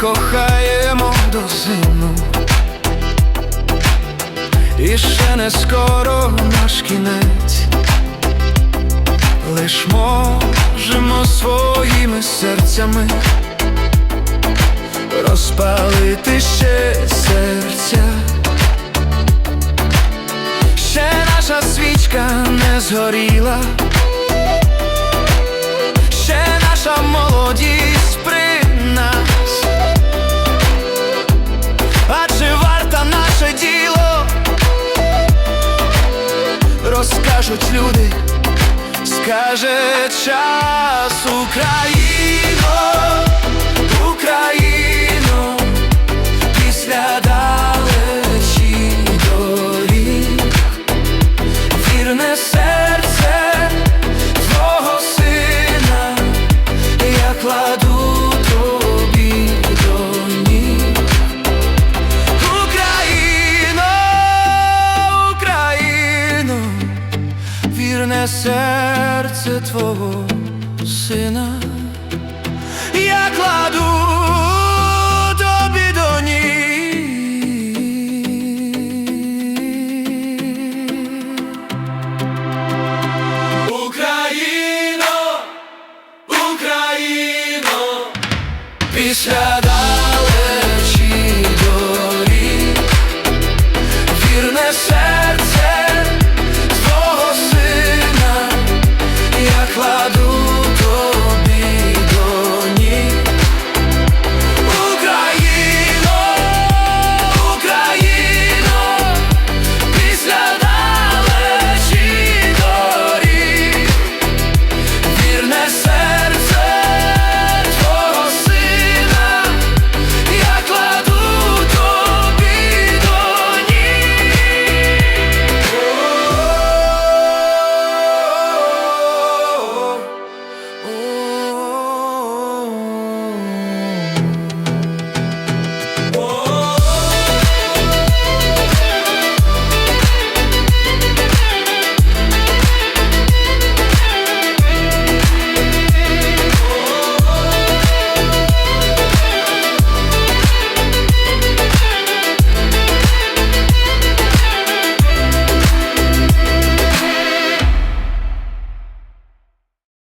кохаємо до зину. І ще не скоро наш кінець, лиш можемо своїми серцями розпалити ще серця. Ще наша свічка не згоріла, розкажуть люди, скаже час Україно, вірне серце твого сина, я кладу тобі до ніг. Україно, Україно, після